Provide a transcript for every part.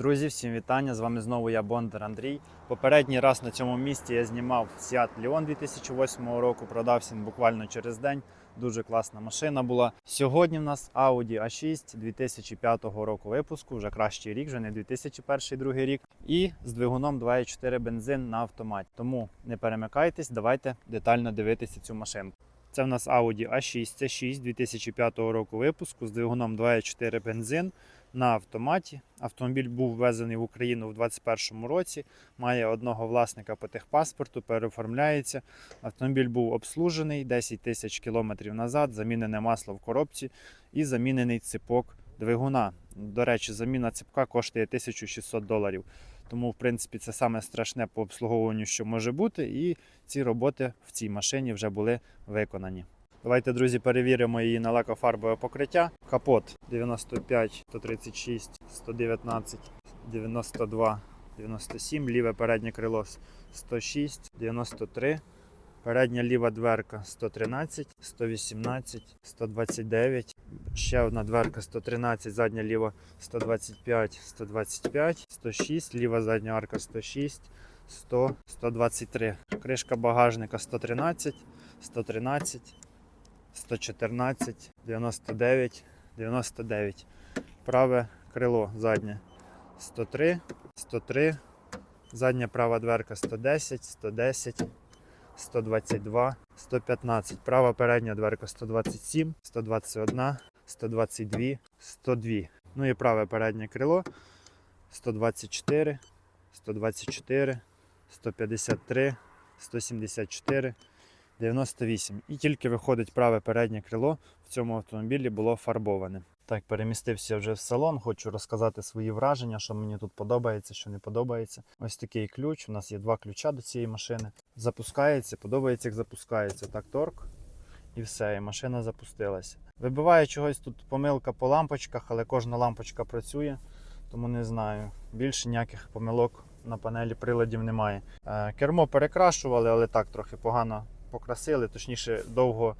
Друзі, всім вітання! З вами знову я Бондар Андрій. Попередній раз на цьому місці я знімав Seat Leon 2008 року. Продався він буквально через день. Дуже класна машина була. Сьогодні в нас Audi A6 2005 року випуску, вже кращий рік, вже не 2001 другий рік. І з двигуном 2.4 бензин на автоматі. Тому не перемикайтесь, давайте детально дивитися цю машинку. Це в нас Audi A6 C6 2005 року випуску з двигуном 2.4 бензин на автоматі. Автомобіль був ввезений в Україну в 2021 році. Має одного власника по техпаспорту, переоформляється. Автомобіль був обслужений 10 тисяч кілометрів назад, замінене масло в коробці і замінений ципок двигуна. До речі, заміна ципка коштує 1600 доларів. Тому, в принципі, це саме страшне по обслуговуванню, що може бути, і ці роботи в цій машині вже були виконані. Давайте, друзі, перевіримо її на лакофарбове покриття. Капот 95, 136, 119, 92, 97, ліве переднє крило 106, 93, передня ліва дверка 113, 118, 129, ще одна дверка 113, задня ліва 125, 125, 106, ліва задня арка 106, 100, 123. Кришка багажника 113, 113. 114, 99, 99. Праве крило заднє 103, 103. Задня права дверка 110, 110, 122, 115. Права передня дверка 127, 121, 122, 102. Ну і праве переднє крило 124, 124, 153, 174. 98. І тільки виходить праве переднє крило в цьому автомобілі було фарбоване. Так, перемістився вже в салон. Хочу розказати свої враження, що мені тут подобається, що не подобається. Ось такий ключ. У нас є два ключа до цієї машини. Запускається, подобається, як запускається. Так, торк. І все, і машина запустилася. Вибиває чогось тут помилка по лампочках, але кожна лампочка працює, тому не знаю. Більше ніяких помилок на панелі приладів немає. Е, Кермо перекрашували, але так трохи погано покрасили, точніше, довго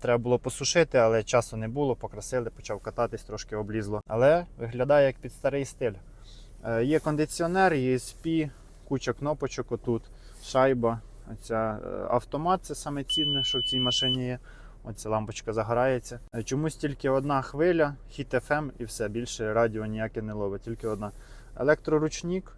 треба було посушити, але часу не було, покрасили, почав кататись, трошки облізло. Але виглядає як під старий стиль. Е, Є кондиціонер, ESP, куча кнопочок отут, шайба. Оця е, автомат це саме цінне, що в цій машині є. Оця лампочка загорається. Е, Чомусь тільки одна хвиля, хіт FM і все. Більше радіо ніяке не ловить, тільки одна. Електроручник,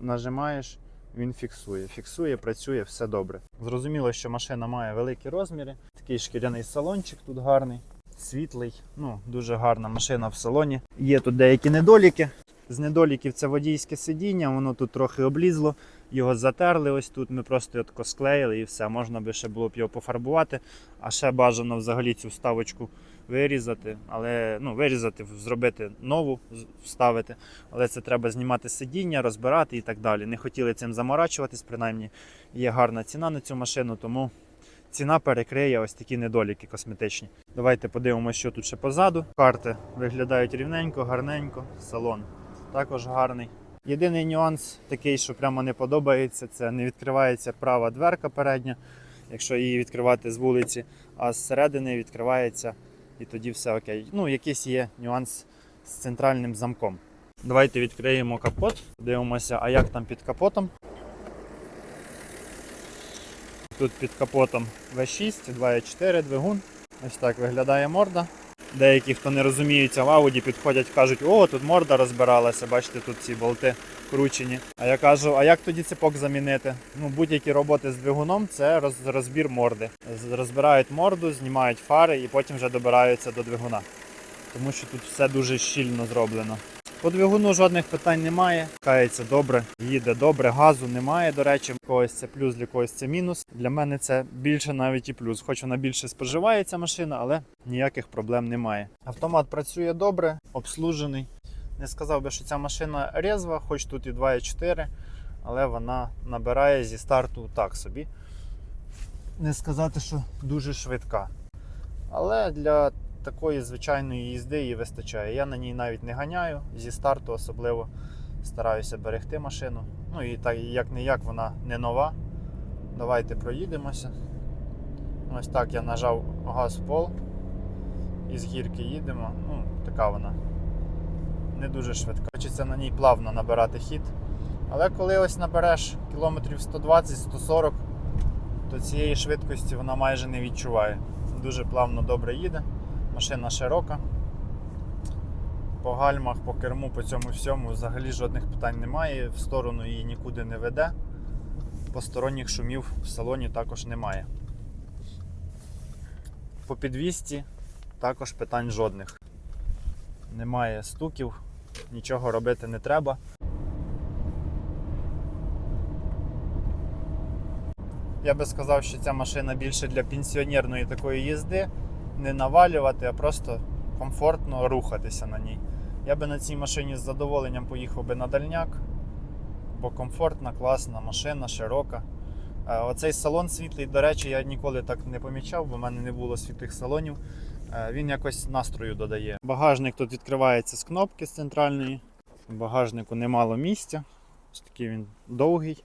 нажимаєш, він фіксує. Фіксує, працює, все добре. Зрозуміло, що машина має великі розміри. Такий шкіряний салончик тут гарний, світлий. Ну, дуже гарна машина в салоні. Є тут деякі недоліки. З недоліків це водійське сидіння, воно тут трохи облізло. Його затерли ось тут. Ми просто його склеїли і все. Можна би ще було б його пофарбувати. А ще бажано взагалі цю вставочку вирізати, але ну, вирізати, зробити нову, вставити. Але це треба знімати сидіння, розбирати і так далі. Не хотіли цим заморачуватись, принаймні є гарна ціна на цю машину, тому ціна перекриє ось такі недоліки косметичні. Давайте подивимося, що тут ще позаду. Карти виглядають рівненько, гарненько, салон також гарний. Єдиний нюанс такий, що прямо не подобається, це не відкривається права дверка передня, якщо її відкривати з вулиці, а зсередини відкривається і тоді все окей. Ну, якийсь є нюанс з центральним замком. Давайте відкриємо капот, подивимося, а як там під капотом. Тут під капотом V6, 2.4 двигун. Ось так виглядає морда. Деякі, хто не розуміються в Ауді, підходять, кажуть, о, тут морда розбиралася, бачите, тут ці болти кручені. А я кажу, а як тоді цепок замінити? Ну, будь-які роботи з двигуном це роз- розбір морди. Розбирають морду, знімають фари і потім вже добираються до двигуна. Тому що тут все дуже щільно зроблено. По двигуну жодних питань немає. Кається добре, їде добре, газу немає. До речі, когось це плюс, для когось це мінус. Для мене це більше навіть і плюс. Хоч вона більше споживається машина, але ніяких проблем немає. Автомат працює добре, обслужений. Не сказав би, що ця машина резва, хоч тут і 2,4, але вона набирає зі старту так собі. Не сказати, що дуже швидка. Але для такої звичайної їзди її вистачає. Я на ній навіть не ганяю, зі старту особливо стараюся берегти машину. Ну і так як не як вона не нова. Давайте проїдемося. Ось так я нажав газ в пол і з гірки їдемо. Ну, така вона не дуже швидка. Хочеться на ній плавно набирати хід. Але коли ось набереш кілометрів 120-140, то цієї швидкості вона майже не відчуває. Дуже плавно добре їде, машина широка. По гальмах, по керму, по цьому всьому взагалі жодних питань немає. В сторону її нікуди не веде. Посторонніх шумів в салоні також немає. По підвісті також питань жодних. Немає стуків, нічого робити не треба. Я би сказав, що ця машина більше для пенсіонерної такої їзди, не навалювати, а просто комфортно рухатися на ній. Я би на цій машині з задоволенням поїхав би на дальняк, бо комфортна, класна машина, широка. Е, Оцей салон світлий, до речі, я ніколи так не помічав, бо в мене не було світлих салонів. Е, Він якось настрою додає. Багажник тут відкривається з кнопки з центральної. В багажнику немало місця. Ось такий він довгий.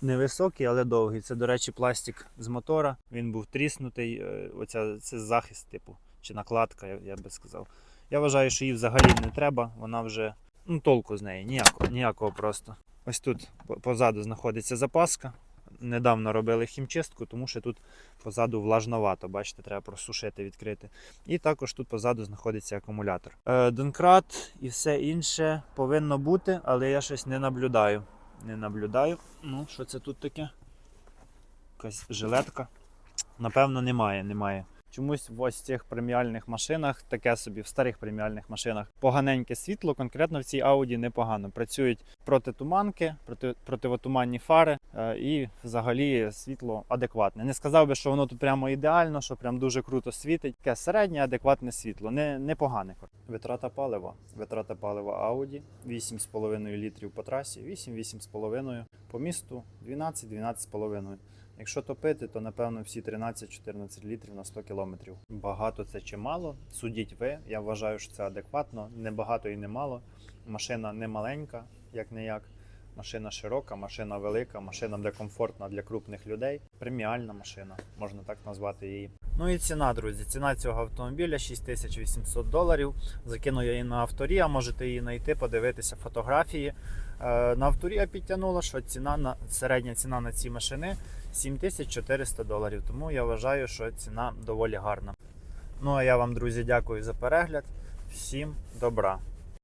Невисокий, але довгий. Це, до речі, пластик з мотора. Він був тріснутий. е, Оця це захист, типу, чи накладка, я, я би сказав. Я вважаю, що її взагалі не треба. Вона вже ну, толку з неї, ніякого, ніякого просто. Ось тут позаду знаходиться запаска. Недавно робили хімчистку, тому що тут позаду влажновато. Бачите, треба просушити, відкрити. І також тут позаду знаходиться акумулятор. Е, Донкрат і все інше повинно бути, але я щось не наблюдаю. Не наблюдаю. Ну, що це тут таке? Якась жилетка. Напевно, немає, немає. Чомусь в ось цих преміальних машинах, таке собі в старих преміальних машинах, поганеньке світло, конкретно в цій Audi непогано. Працюють протитуманки, проти, противотуманні фари е, і взагалі світло адекватне. Не сказав би, що воно тут прямо ідеально, що прям дуже круто світить. Таке середнє, адекватне світло, не, непогане. Витрата палива. Витрата палива Audi 8,5 літрів по трасі, 8-8,5 по місту, 12-12,5. Якщо топити, то напевно всі 13-14 літрів на 100 кілометрів. Багато це чи мало? Судіть ви. Я вважаю, що це адекватно. Не багато і не мало. Машина не маленька, як не як. Машина широка, машина велика, машина де комфортна для крупних людей. Преміальна машина, можна так назвати її. Ну і ціна, друзі. Ціна цього автомобіля 6800 доларів. Закину я її на авторі, а можете її знайти, подивитися фотографії. Е, На авторі я підтягнула, що ціна на середня ціна на ці машини 7400 доларів. Тому я вважаю, що ціна доволі гарна. Ну а я вам, друзі, дякую за перегляд. Всім добра!